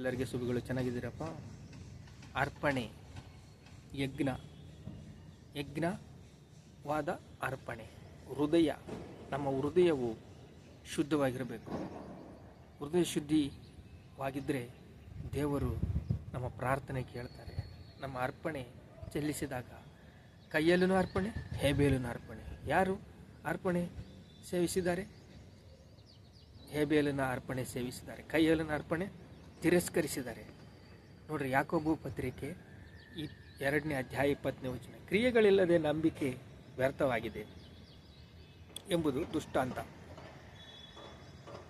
ಎಲ್ಲರಿಗೆ ಶುಭಗಳು. ಚೆನ್ನಾಗಿದ್ದೀರಪ್ಪ? ಅರ್ಪಣೆ. ಯಜ್ಞ. ಯಜ್ಞವಾದ ಅರ್ಪಣೆ. ಹೃದಯ. ನಮ್ಮ ಹೃದಯವು ಶುದ್ಧವಾಗಿರಬೇಕು. ಹೃದಯ ಶುದ್ಧಿವಾಗಿದ್ದರೆ ದೇವರು ನಮ್ಮ ಪ್ರಾರ್ಥನೆ ಕೇಳ್ತಾರೆ. ನಮ್ಮ ಅರ್ಪಣೆ ಚೆಲ್ಲಿಸಿದಾಗ ಕೈಯಲ್ಲೂ ಅರ್ಪಣೆ ಹೇಬೇಲೂ ಅರ್ಪಣೆ. ಯಾರು ಅರ್ಪಣೆ ಸೇವಿಸಿದ್ದಾರೆ? ಹೇಬೇಲಿನ ಅರ್ಪಣೆ ಸೇವಿಸಿದ್ದಾರೆ. ಕೈಯಲ್ಲಿನ ಅರ್ಪಣೆ ತಿರಸ್ಕರಿಸಿದ್ದಾರೆ. ನೋಡ್ರಿ ಯಾಕೊಬ್ಬು ಪತ್ರಿಕೆ ಈ ಎರಡನೇ ಅಧ್ಯಾಯ ಇಪ್ಪತ್ತನೇ ವಚನ. ಕ್ರಿಯೆಗಳಿಲ್ಲದೆ ನಂಬಿಕೆ ವ್ಯರ್ಥವಾಗಿದೆ ಎಂಬುದು ದುಷ್ಟಾಂತ.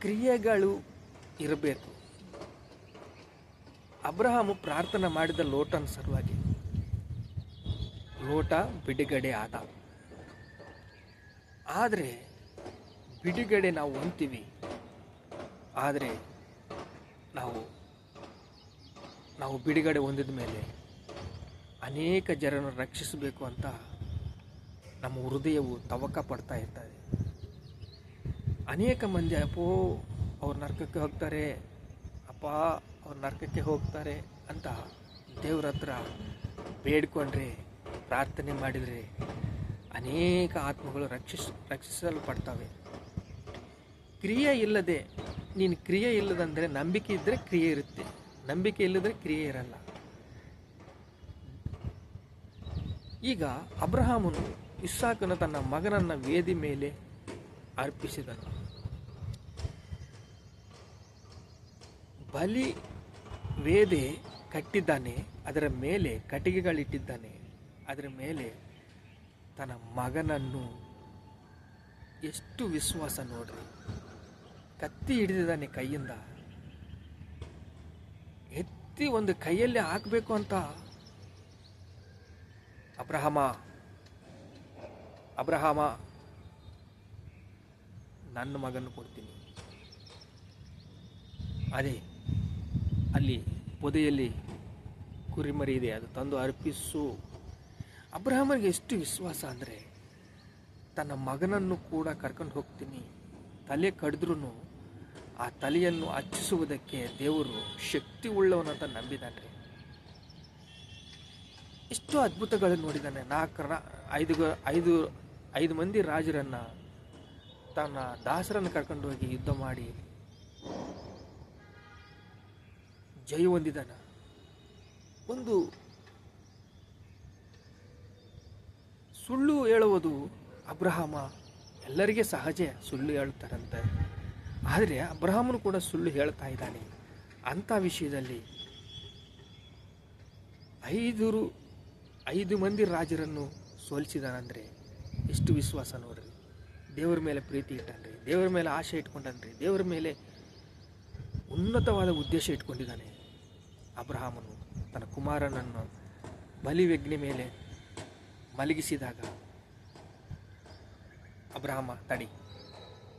ಕ್ರಿಯೆಗಳು ಇರಬೇಕು. ಅಬ್ರಹಾಮು ಪ್ರಾರ್ಥನೆ ಮಾಡಿದ ಲೋಟನ ಸಲುವಾಗಿ. ಲೋಟ ಬಿಡುಗಡೆ ಆದ. ಆದರೆ ಬಿಡುಗಡೆ ನಾವು ಹೊಂತೀವಿ ಆದರೆ ನಾವು ನಾವು ಬಿಡುಗಡೆ ಹೊಂದಿದ ಮೇಲೆ ಅನೇಕ ಜನರನ್ನು ರಕ್ಷಿಸಬೇಕು ಅಂತ ನಮ್ಮ ಹೃದಯವು ತವಕ ಪಡ್ತಾ ಇರ್ತದೆ ಅನೇಕ ಮಂದಿ, ಅಪ್ಪೋ, ಅವ್ರು ನರಕಕ್ಕೆ ಹೋಗ್ತಾರೆ, ಅಪ್ಪ, ಅವ್ರು ನರಕಕ್ಕೆ ಹೋಗ್ತಾರೆ ಅಂತ ದೇವ್ರ ಹತ್ರ ಬೇಡ್ಕೊಂಡ್ರೆ, ಪ್ರಾರ್ಥನೆ ಮಾಡಿದರೆ ಅನೇಕ ಆತ್ಮಗಳು ರಕ್ಷಿಸ್, ರಕ್ಷಿಸಲ್ಪಡ್ತವೆ. ಕ್ರಿಯೆ ಇಲ್ಲದೆ, ನೀನು ಕ್ರಿಯೆ ಇಲ್ಲದಂದರೆ ನಂಬಿಕೆ ಇದ್ದರೆ ಕ್ರಿಯೆ ಇರುತ್ತೆ. ನಂಬಿಕೆ ಇಲ್ಲದ್ರೆ ಕ್ರಿಯೆ ಇರಲ್ಲ. ಈಗ ಅಬ್ರಹಾಮನು ಇಸ್ಸಾಕನು ತನ್ನ ಮಗನನ್ನ ವೇದಿ ಮೇಲೆ ಅರ್ಪಿಸಿದನು. ಬಲಿ ವೇದೆ ಕಟ್ಟಿದ್ದಾನೆ, ಅದರ ಮೇಲೆ ಕಟ್ಟಿಗೆಗಳಿಟ್ಟಿದ್ದಾನೆ, ಅದರ ಮೇಲೆ ತನ್ನ ಮಗನನ್ನು ಎಷ್ಟು ವಿಶ್ವಾಸ ನೋಡ್ರಿ. ಕತ್ತಿ ಹಿಡಿದಿದ್ದಾನೆ ಕೈಯಿಂದ. ಎತ್ತಿ ಒಂದು ಕೈಯಲ್ಲಿ ಹಾಕಬೇಕು ಅಂತ. ಅಬ್ರಹಮ, ಅಬ್ರಹಾಮ, ನನ್ನ ಮಗನ್ನು ಕೊಡ್ತೀನಿ. ಅದೇ, ಅಲ್ಲಿ ಪೊದೆಯಲ್ಲಿ ಕುರಿಮರಿ ಇದೆ, ಅದು ತಂದು ಅರ್ಪಿಸು. ಅಬ್ರಹಾಮನಿಗೆ ಎಷ್ಟು ವಿಶ್ವಾಸ ಅಂದರೆ, ತನ್ನ ಮಗನನ್ನು ಕೂಡ ಕರ್ಕೊಂಡು ಹೋಗ್ತೀನಿ. ತಲೆ ಕಡಿದ್ರೂ ಆ ತಲೆಯನ್ನು ಅಚ್ಚಿಸುವುದಕ್ಕೆ ದೇವರು ಶಕ್ತಿ ಉಳ್ಳವನಂತ ನಂಬಿದಾನೆ ಎಷ್ಟು ಅದ್ಭುತಗಳನ್ನು ನೋಡಿದ್ದಾನೆ ನಾಲ್ಕರ ಐದು ಐದು ಐದು ಮಂದಿ ರಾಜರನ್ನು ತನ್ನ ದಾಸರನ್ನು ಕರ್ಕೊಂಡು ಹೋಗಿ ಯುದ್ಧ ಮಾಡಿ ಜಯ ಹೊಂದಿದ್ದಾನ ಒಂದು ಸುಳ್ಳು ಹೇಳುವುದು ಅಬ್ರಹಾಮ ಎಲ್ಲರಿಗೆ ಸಹಜ ಸುಳ್ಳು ಹೇಳ್ತಾರಂತೆ. ಆದರೆ ಅಬ್ರಹಾಮನು ಕೂಡ ಸುಳ್ಳು ಹೇಳ್ತಾ ಇದ್ದಾನೆ. ಅಂಥ ವಿಷಯದಲ್ಲಿ ಐದು ಐದು ಮಂದಿ ರಾಜರನ್ನು ಸೋಲಿಸಿದಾನಂದರೆ ಎಷ್ಟು ವಿಶ್ವಾಸ ನೋಡ್ರಿ. ದೇವರ ಮೇಲೆ ಪ್ರೀತಿ ಇಟ್ಟನ್ರಿ, ದೇವರ ಮೇಲೆ ಆಶೆ ಇಟ್ಕೊಂಡನ್ರಿ, ದೇವರ ಮೇಲೆ ಉನ್ನತವಾದ ಉದ್ದೇಶ ಇಟ್ಕೊಂಡಿದ್ದಾನೆ ಅಬ್ರಹಾಮನು. ತನ್ನ ಕುಮಾರನನ್ನು ಬಲಿವೆಗ್ನಿ ಮೇಲೆ ಮಲಗಿಸಿದಾಗ ಅಬ್ರಹಾಮ ತಡಿ.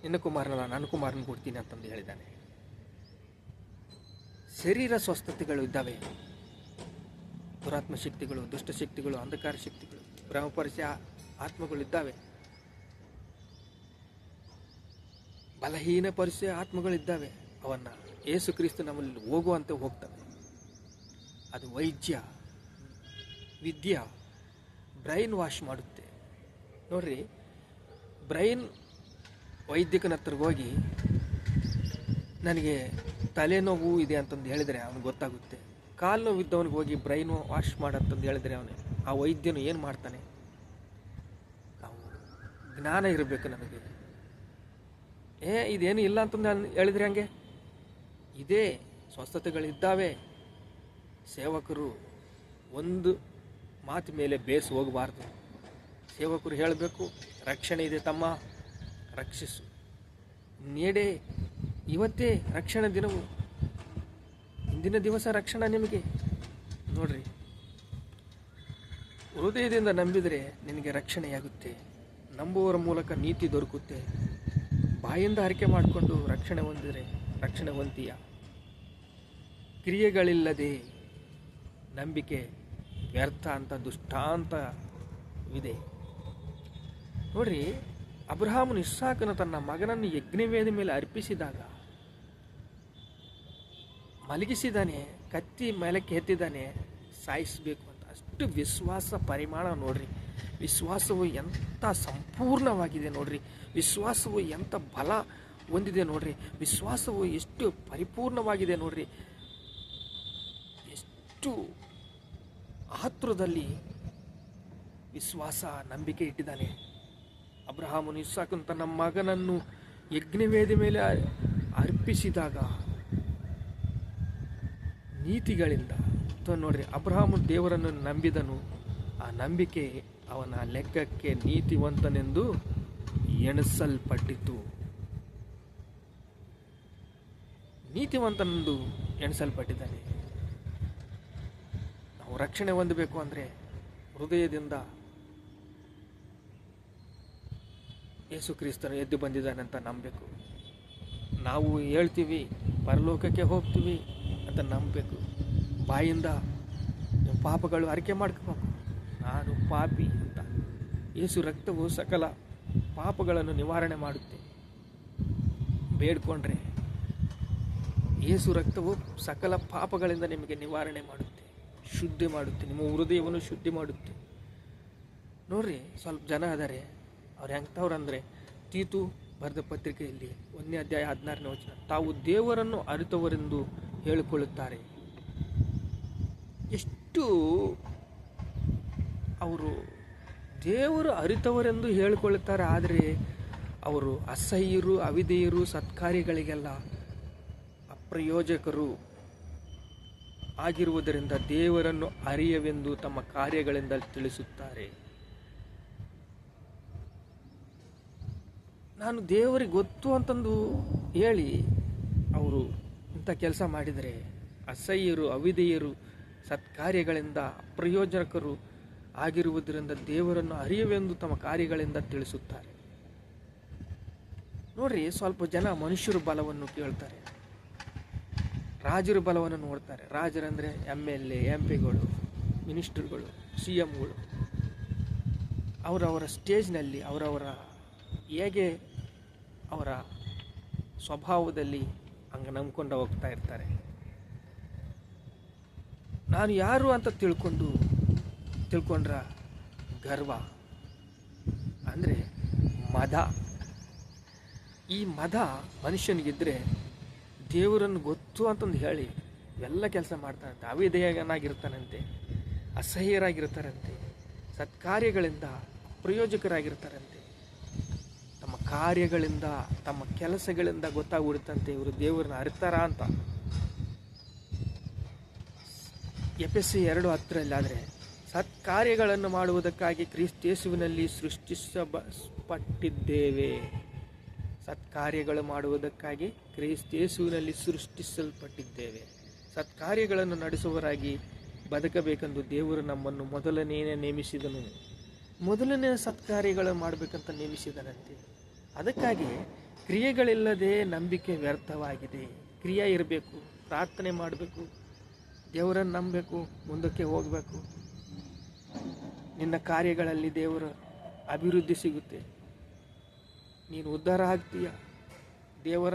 ನಿನ್ನ ಕುಮಾರನಲ್ಲ, ನನ್ನ ಕುಮಾರನ ಕೊಡ್ತೀನಿ ಅಂತಂದು ಹೇಳಿದ್ದಾನೆ. ಶರೀರ ಸ್ವಸ್ಥತೆಗಳು ಇದ್ದಾವೆ. ದುರಾತ್ಮ ಶಕ್ತಿಗಳು ದುಷ್ಟಶಕ್ತಿಗಳು, ಅಂಧಕಾರ ಶಕ್ತಿಗಳು ಬ್ರಹ್ಮಪರಿಚಯ ಆತ್ಮಗಳು ಇದ್ದಾವೆ. ಬಲಹೀನ ಪರಿಚಯ ಆತ್ಮಗಳಿದ್ದಾವೆ. ಅವನ್ನ ಏಸು ಕ್ರಿಸ್ತು ನಮ್ಮಲ್ಲಿ ಹೋಗುವಂತೆ ಹೋಗ್ತವೆ ಅದು ವೈದ್ಯ, ವಿದ್ಯಾ, ಬ್ರೈನ್ ವಾಶ್ ಮಾಡುತ್ತೆ. ನೋಡ್ರಿ, ಬ್ರೈನ್ ವೈದ್ಯಕನ ಹತ್ರಗೆ ಹೋಗಿ ನನಗೆ ತಲೆನೋವು ಇದೆ ಅಂತಂದು ಹೇಳಿದರೆ ಅವನಿಗೆ ಗೊತ್ತಾಗುತ್ತೆ. ಕಾಲು ನೋವಿದ್ದವನಿಗೆ ಹೋಗಿ ಬ್ರೈನ್ ವಾಶ್ ಮಾಡಂತಂದು ಹೇಳಿದರೆ ಅವನು, ಆ ವೈದ್ಯನು ಏನು ಮಾಡ್ತಾನೆ? ನಾವು ಜ್ಞಾನ ಇರಬೇಕು ನನಗೆ ಏ, ಇದೇನು ಇಲ್ಲ ಅಂತಂದು ನಾನು ಹೇಳಿದ್ರೆ ಹಂಗೆ? ಇದೇ ಸ್ವಸ್ಥತೆಗಳಿದ್ದಾವೆ. ಸೇವಕರು ಒಂದು ಮಾತು ಮೇಲೆ ಬೇಸ್ ಹೋಗಬಾರ್ದು. ಸೇವಕರು ಹೇಳಬೇಕು, ರಕ್ಷಣೆ ಇದೆ ತಮ್ಮ. ರಕ್ಷಿಸು. ನೀಡೇ, ಇವತ್ತೇ ರಕ್ಷಣ ದಿನವು. ಇಂದಿನ ದಿವಸ ರಕ್ಷಣಾ ನಿಮಗೆ. ನೋಡ್ರಿ. ಹೃದಯದಿಂದ ನಂಬಿದರೆ ನಿನಗೆ ರಕ್ಷಣೆಯಾಗುತ್ತೆ. ನಂಬುವವರ ಮೂಲಕ ನೀತಿ ದೊರಕುತ್ತೆ. ಬಾಯಿಂದ ಹರಕೆ ಮಾಡಿಕೊಂಡು ರಕ್ಷಣೆ ಹೊಂದಿದರೆ ರಕ್ಷಣೆ ಹೊಂದೀಯ. ಕ್ರಿಯೆಗಳಿಲ್ಲದೆ ನಂಬಿಕೆ ವ್ಯರ್ಥ ಅಂತ, ದುಷ್ಟಾಂತವಿದೆ. ನೋಡ್ರಿ ಅಬ್ರಹಾಮನು ಇಸ್ಸಾಕನು ತನ್ನ ಮಗನನ್ನು ಯಜ್ಞವೇದ ಮೇಲೆ ಅರ್ಪಿಸಿದಾಗ ಮಲಗಿಸಿದಾನೆ ಕತ್ತಿ ಮೇಲಕ್ಕೆ ಎತ್ತಿದ್ದಾನೆ, ಸಾಯಿಸಬೇಕು ಅಂತ. ಅಷ್ಟು ವಿಶ್ವಾಸ ಪರಿಮಾಣ ನೋಡ್ರಿ. ವಿಶ್ವಾಸವು ಎಂಥ ಸಂಪೂರ್ಣವಾಗಿದೆ ನೋಡ್ರಿ. ವಿಶ್ವಾಸವು ಎಂಥ ಬಲ ಹೊಂದಿದೆ ನೋಡ್ರಿ. ವಿಶ್ವಾಸವು ಎಷ್ಟು ಪರಿಪೂರ್ಣವಾಗಿದೆ ನೋಡ್ರಿ. ಎಷ್ಟು ಆತುರದಲ್ಲಿ ವಿಶ್ವಾಸ, ನಂಬಿಕೆ ಇಟ್ಟಿದ್ದಾನೆ. ಅಬ್ರಹಾಮನು ಇಸ್ಸಾಕನು ತನ್ನ ಮಗನನ್ನು ಯಜ್ಞವೇದಿ ಮೇಲೆ ಅರ್ಪಿಸಿದಾಗ ನೀತಿಗಳಿಂದ ನೋಡ್ರಿ, ಅಬ್ರಹಾಮನು ದೇವರನ್ನು ನಂಬಿದನು. ಆ ನಂಬಿಕೆ ಅವನ ಲೆಕ್ಕಕ್ಕೆ ನೀತಿವಂತನೆಂದು ಎಣಿಸಲ್ಪಟ್ಟಿತು. ನೀತಿವಂತನೆಂದು ಎಣಿಸಲ್ಪಟ್ಟಿದ್ದಾನೆ. ನಾವು ರಕ್ಷಣೆ ಹೊಂದಬೇಕು ಅಂದರೆ ಹೃದಯದಿಂದ ಯೇಸು ಕ್ರಿಸ್ತನು ಎದ್ದು ಬಂದಿದ್ದಾನೆ ಅಂತ ನಂಬಬೇಕು. ನಾವು ಹೇಳ್ತೀವಿ, ಪರಲೋಕಕ್ಕೆ ಹೋಗ್ತೀವಿ ಅಂತ ನಂಬಬೇಕು. ಬಾಯಿಂದ ಪಾಪಗಳು ಅರಿಕೆ ಮಾಡ್ಕೋಬೇಕು. ನಾನು ಪಾಪಿ ಅಂತ. ಯೇಸು ರಕ್ತವು ಸಕಲ ಪಾಪಗಳನ್ನು ನಿವಾರಣೆ ಮಾಡುತ್ತೆ. ಬೇಡ್ಕೊಂಡ್ರೆ ಯೇಸು ರಕ್ತವು ಸಕಲ ಪಾಪಗಳಿಂದ ನಿಮಗೆ ನಿವಾರಣೆ ಮಾಡುತ್ತೆ. ಶುದ್ಧಿ ಮಾಡುತ್ತೆ. ನಿಮ್ಮ ಹೃದಯವನ್ನು ಶುದ್ಧಿ ಮಾಡುತ್ತೆ. ನೋಡ್ರಿ, ಸ್ವಲ್ಪ ಜನ ಅದಾರೆ. ಅವ್ರು ಹೆಂಗ್ತವ್ರು ಅಂದರೆ ತೀತು ಬರೆದ ಪತ್ರಿಕೆಯಲ್ಲಿ ಒಂದನೇ ಅಧ್ಯಾಯ ಹದಿನಾರನೇ ವಚನ, ತಾವು ದೇವರನ್ನು ಅರಿತವರೆಂದು ಹೇಳಿಕೊಳ್ಳುತ್ತಾರೆ. ಎಷ್ಟು ಅವರು ದೇವರು ಅರಿತವರೆಂದು ಹೇಳಿಕೊಳ್ಳುತ್ತಾರೆ, ಆದರೆ ಅವರು ಅಸಹ್ಯರು ಅವಿದೆಯರು ಸತ್ಕಾರ್ಯಗಳಿಗೆಲ್ಲ ಅಪ್ರಯೋಜಕರು ಆಗಿರುವುದರಿಂದ ದೇವರನ್ನು ಅರಿಯವೆಂದು ತಮ್ಮ ಕಾರ್ಯಗಳಿಂದ ತಿಳಿಸುತ್ತಾರೆ. ನಾನು ದೇವರಿಗೆ ಗೊತ್ತು ಅಂತಂದು ಹೇಳಿ ಅವರು ಇಂಥ ಕೆಲಸ ಮಾಡಿದರೆ ಅಸಹ್ಯರು ಅವಿದೆಯರು ಸತ್ಕಾರ್ಯಗಳಿಂದ ಪ್ರಯೋಜಕರು ಆಗಿರುವುದರಿಂದ ದೇವರನ್ನು ಅರಿಯವೆಂದು ತಮ್ಮ ಕಾರ್ಯಗಳಿಂದ ತಿಳಿಸುತ್ತಾರೆ. ನೋಡ್ರಿ, ಸ್ವಲ್ಪ ಜನ ಮನುಷ್ಯರ ಬಲವನ್ನು ಕೇಳ್ತಾರೆ. ರಾಜರ ಬಲವನ್ನು ನೋಡ್ತಾರೆ. ರಾಜರಂದರೆ ಎಂ ಎಲ್ ಎ, ಎಂ ಪಿಗಳು, ಮಿನಿಸ್ಟರ್ಗಳು, ಸಿ ಎಮ್ಗಳು ಅವರವರ ಸ್ಟೇಜ್ನಲ್ಲಿ ಅವರವರ ಹೇಗೆ ಅವರ ಸ್ವಭಾವದಲ್ಲಿ ಹಂಗೆ ನಂಬ್ಕೊಂಡು ಹೋಗ್ತಾ ಇರ್ತಾರೆ. ನಾನು ಯಾರು ಅಂತ ತಿಳ್ಕೊಂಡು ತಿಳ್ಕೊಂಡ್ರ ಗರ್ವ. ಅಂದರೆ ಮದ. ಈ ಮದ ಮನುಷ್ಯನಿಗಿದ್ದರೆ ದೇವರನ್ನು ಗೊತ್ತು ಅಂತಂದು ಹೇಳಿ ಎಲ್ಲ ಕೆಲಸ ಮಾಡ್ತಾನಂತೆ ಅವಿಧೇಯನಾಗಿರ್ತಾನಂತೆ ಅಸಹ್ಯರಾಗಿರ್ತಾರಂತೆ, ಸತ್ಕಾರ್ಯಗಳಿಂದ ಪ್ರಯೋಜಕರಾಗಿರ್ತಾರಂತೆ. ಕಾರ್ಯಗಳಿಂದ, ತಮ್ಮ ಕೆಲಸಗಳಿಂದ ಗೊತ್ತಾಗ್ಬಿಡುತ್ತಂತೆ ಇವರು ದೇವರನ್ನ ಅರಿತಾರ ಅಂತ. ಎಫ್ ಎಸ್ ಸಿ ಎರಡು ಹತ್ತರಲ್ಲಿ ಆದರೆ, ಸತ್ಕಾರ್ಯಗಳನ್ನು ಮಾಡುವುದಕ್ಕಾಗಿ ಕ್ರಿಸ್ತೇಸುವಿನಲ್ಲಿ ಸೃಷ್ಟಿಸಲ್ಪಟ್ಟಿದ್ದೇವೆ ಸತ್ಕಾರ್ಯಗಳು ಮಾಡುವುದಕ್ಕಾಗಿ ಕ್ರಿಸ್ತೇಸುವಿನಲ್ಲಿ ಸೃಷ್ಟಿಸಲ್ಪಟ್ಟಿದ್ದೇವೆ. ಸತ್ಕಾರ್ಯಗಳನ್ನು ನಡೆಸುವರಾಗಿ ಬದುಕಬೇಕೆಂದು ದೇವರು ನಮ್ಮನ್ನು ಮೊದಲನೇ ನೇಮಿಸಿದನು. ಮೊದಲನೇ ಸತ್ಕಾರ್ಯಗಳು ಮಾಡಬೇಕಂತ ನೇಮಿಸಿದನಂತೆ. ಅದಕ್ಕಾಗಿ ಕ್ರಿಯೆಗಳಿಲ್ಲದೆ ನಂಬಿಕೆ ವ್ಯರ್ಥವಾಗಿದೆ. ಕ್ರಿಯೆ ಇರಬೇಕು, ಪ್ರಾರ್ಥನೆ ಮಾಡಬೇಕು, ದೇವರನ್ನು ನಂಬಬೇಕು, ಮುಂದಕ್ಕೆ ಹೋಗಬೇಕು. ನಿನ್ನ ಕಾರ್ಯಗಳಲ್ಲಿ ದೇವರ ಅಭಿವೃದ್ಧಿ ಸಿಗುತ್ತೆ. ನೀನು ಉದ್ಧಾರ ಆಗ್ತೀಯ. ದೇವರ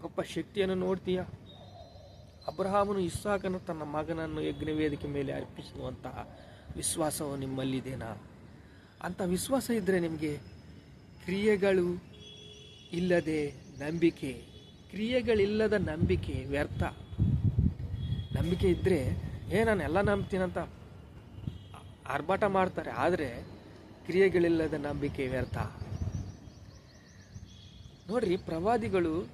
ಗೊಪ್ಪ ಶಕ್ತಿಯನ್ನು ನೋಡ್ತೀಯ. ಅಬ್ರಹಾಮನು ಇಸ್ಸಾಕನು ತನ್ನ ಮಗನನ್ನು ಯಜ್ಞವೇದಿಕೆ ಮೇಲೆ ಅರ್ಪಿಸುವಂತಹ ವಿಶ್ವಾಸವು ನಿಮ್ಮಲ್ಲಿದೆನಾ? ಅಂಥ ವಿಶ್ವಾಸ ಇದ್ದರೆ ನಿಮಗೆ ಕ್ರಿಯೆಗಳು ಇಲ್ಲದೆ ನಂಬಿಕೆ. ಕ್ರಿಯೆಗಳಿಲ್ಲದ ನಂಬಿಕೆ ವ್ಯರ್ಥ. ನಂಬಿಕೆ ಇದ್ದರೆ ಏ, ನಾನು ಎಲ್ಲ ನಂಬ್ತೀನಂತ. ಆರ್ಭಾಟ ಮಾಡ್ತಾರೆ, ಆದರೆ ಕ್ರಿಯೆಗಳಿಲ್ಲದ ನಂಬಿಕೆ ವ್ಯರ್ಥ. ನೋಡ್ರಿ, ಪ್ರವಾದಿಗಳು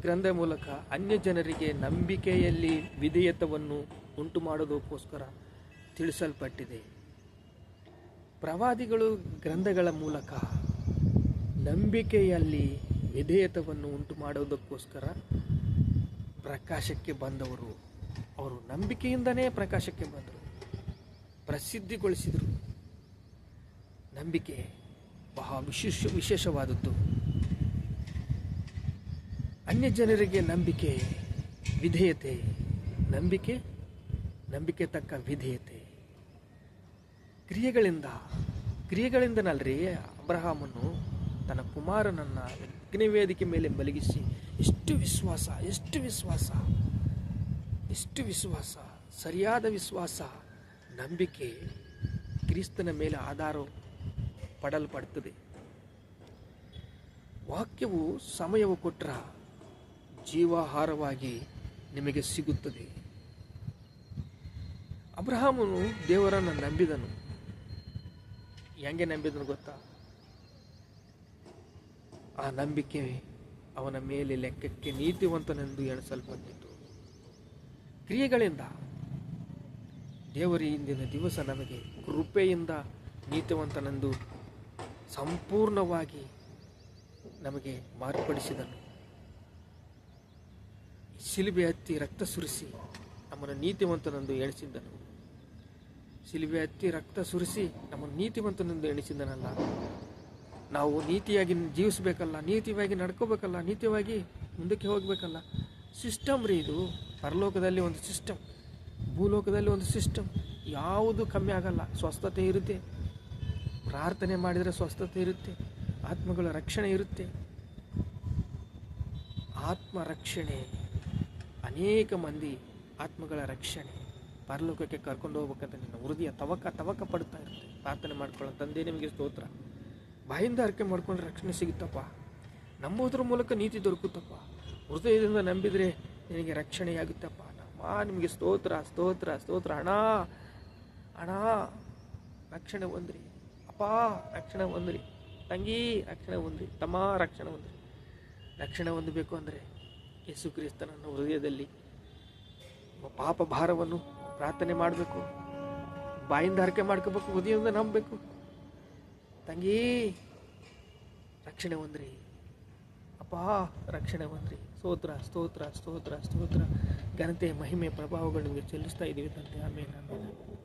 ಗ್ರಂಥ ಮೂಲಕ ಅನ್ಯ ಜನರಿಗೆ ನಂಬಿಕೆಯಲ್ಲಿ ವಿಧೇಯತವನ್ನು ಉಂಟು ಮಾಡೋದಕ್ಕೋಸ್ಕರ ತಿಳಿಸಲ್ಪಟ್ಟಿದೆ. ಪ್ರವಾದಿಗಳು ಗ್ರಂಥಗಳ ಮೂಲಕ ನಂಬಿಕೆಯಲ್ಲಿ ವಿಧೇಯತವನ್ನು ಉಂಟು ಮಾಡೋದಕ್ಕೋಸ್ಕರ ಪ್ರಕಾಶಕ್ಕೆ ಬಂದವರು. ಅವರು ನಂಬಿಕೆಯಿಂದನೇ ಪ್ರಕಾಶಕ್ಕೆ ಬಂದರು. ಪ್ರಸಿದ್ಧಿಗೊಳಿಸಿದರು. ನಂಬಿಕೆ ಬಹಳ ವಿಶೇಷ, ವಿಶೇಷವಾದದ್ದು. ಅನ್ಯ ಜನರಿಗೆ ನಂಬಿಕೆ, ವಿಧೇಯತೆ. ನಂಬಿಕೆ ನಂಬಿಕೆ ತಕ್ಕ ವಿಧೇಯತೆ. ಕ್ರಿಯೆಗಳಿಂದ, ಕ್ರಿಯೆಗಳಿಂದನಲ್ರಿ ಅಬ್ರಹಾಮನು ತನ್ನ ಕುಮಾರನನ್ನು ಅಗ್ನಿವೇದಿಕೆ ಮೇಲೆ ಮಲಗಿಸಿ ಎಷ್ಟು ವಿಶ್ವಾಸ ಎಷ್ಟು ವಿಶ್ವಾಸ ಎಷ್ಟು ವಿಶ್ವಾಸ, ಸರಿಯಾದ ವಿಶ್ವಾಸ, ನಂಬಿಕೆ ಕ್ರಿಸ್ತನ ಮೇಲೆ ಆಧಾರ ಪಡಲ್ಪಡ್ತದೆ. ವಾಕ್ಯವು ಸಮಯವು ಕೊಟ್ಟರ ಜೀವಾಹಾರವಾಗಿ ನಿಮಗೆ ಸಿಗುತ್ತದೆ. ಅಬ್ರಹಾಮನು ದೇವರನ್ನು ನಂಬಿದನು. ಹೆಂಗೆ ನಂಬಿದನು ಗೊತ್ತಾ? ಆ ನಂಬಿಕೆ ಅವನ ಮೇಲೆ ಲೆಕ್ಕಕ್ಕೆ ನೀತಿವಂತನೆಂದು ಎಣಿಸಲ್ಪಟ್ಟಿತು. ಕ್ರಿಯೆಗಳಿಂದ ದೇವರ ಇಂದಿನ ದಿವಸ ನಮಗೆ ಕೃಪೆಯಿಂದ ನೀತಿವಂತನೆಂದು ಸಂಪೂರ್ಣವಾಗಿ ನಮಗೆ ಮಾರ್ಪಡಿಸಿದನು. ಶಿಲುಬೆ ಹತ್ತಿ ರಕ್ತ ಸುರಿಸಿ ನಮ್ಮನ್ನು ನೀತಿವಂತನೆಂದು ಎಣಿಸಿದ್ದನು. ಶಿಲುಬೆ ಹತ್ತಿ ರಕ್ತ ಸುರಿಸಿ ನಮ್ಮನ್ನು ನೀತಿವಂತನೆಂದು ಎಣಿಸಿದನಲ್ಲ ನಾವು ನೀತಿಯಾಗಿ ಜೀವಿಸಬೇಕಲ್ಲ ನೀತಿಯಾಗಿ ನಡ್ಕೋಬೇಕಲ್ಲ ನೀತಿಯಾಗಿ ಮುಂದಕ್ಕೆ ಹೋಗಬೇಕಲ್ಲ. ಸಿಸ್ಟಮ್ ರೀ ಇದು. ಪರಲೋಕದಲ್ಲಿ ಒಂದು ಸಿಸ್ಟಮ್ ಭೂಲೋಕದಲ್ಲಿ ಒಂದು ಸಿಸ್ಟಮ್ ಯಾವುದು ಕಮ್ಮಿ ಆಗಲ್ಲ. ಸ್ವಸ್ಥತೆ ಇರುತ್ತೆ. ಪ್ರಾರ್ಥನೆ ಮಾಡಿದರೆ ಸ್ವಸ್ಥತೆ ಇರುತ್ತೆ. ಆತ್ಮಗಳ ರಕ್ಷಣೆ ಇರುತ್ತೆ. ಆತ್ಮ ರಕ್ಷಣೆ. ಅನೇಕ ಮಂದಿ ಆತ್ಮಗಳ ರಕ್ಷಣೆ. ಪರಲೋಕಕ್ಕೆ ಕರ್ಕೊಂಡು ಹೋಗ್ಬೇಕಂತ ನಿನ್ನ ಹೃದಯ ತವಕ ತವಕ ಪಡ್ತಾ ಇರುತ್ತೆ. ಪ್ರಾರ್ಥನೆ ಮಾಡ್ಕೊಳ್ಳೋ ತಂದೆ, ನಿಮಗೆ ಸ್ತೋತ್ರ. ಬಾಯಿಂದ ಅರ್ಕೆ ಮಾಡ್ಕೊಂಡು ರಕ್ಷಣೆ ಸಿಗುತ್ತಪ್ಪ. ನಂಬೋದ್ರ ಮೂಲಕ ನೀತಿ ದೊರಕುತ್ತಪ್ಪ. ಹೃದಯದಿಂದ ನಂಬಿದರೆ ನಿನಗೆ ರಕ್ಷಣೆಯಾಗುತ್ತಪ್ಪ. ನಮ್ಮ ನಿಮಗೆ ಸ್ತೋತ್ರ ಸ್ತೋತ್ರ ಸ್ತೋತ್ರ. ಹಣ ಹಣ ರಕ್ಷಣೆ ಹೊಂದ್ರಿ. ಅಪ್ಪ, ರಕ್ಷಣೆ ಹೊಂದ್ರಿ. ತಂಗಿ, ರಕ್ಷಣೆ ಹೊಂದ್ರಿ. ತಮ್ಮ, ರಕ್ಷಣೆ ಹೊಂದ್ರಿ. ರಕ್ಷಣೆ ಹೊಂದಬೇಕು ಅಂದರೆ ಯೇಸು ಕ್ರಿಸ್ತನನ್ನು ಹೃದಯದಲ್ಲಿ ಪಾಪ ಭಾರವನ್ನು ಪ್ರಾರ್ಥನೆ ಮಾಡಬೇಕು. ಬಾಯಿಂದ ಹರಕೆ ಮಾಡ್ಕೋಬೇಕು, ಹೃದಯದಿಂದ ನಂಬಬೇಕು. ತಂಗಿ, ರಕ್ಷಣೆ ಹೊಂದ್ರಿ. ಅಪ್ಪ, ರಕ್ಷಣೆ ಹೊಂದ್ರಿ. ಸ್ತೋತ್ರ ಸ್ತೋತ್ರ ಸ್ತೋತ್ರ ಸ್ತೋತ್ರ. ಘನತೆ, ಮಹಿಮೆ, ಪ್ರಭಾವಗಳು ನಿಮಗೆ ಚೆಲ್ಲಿಸ್ತಾ ಇದ್ದೀವಿ ತಂದೆ. ಆಮೇಲೆ ಆಮೇಲೆ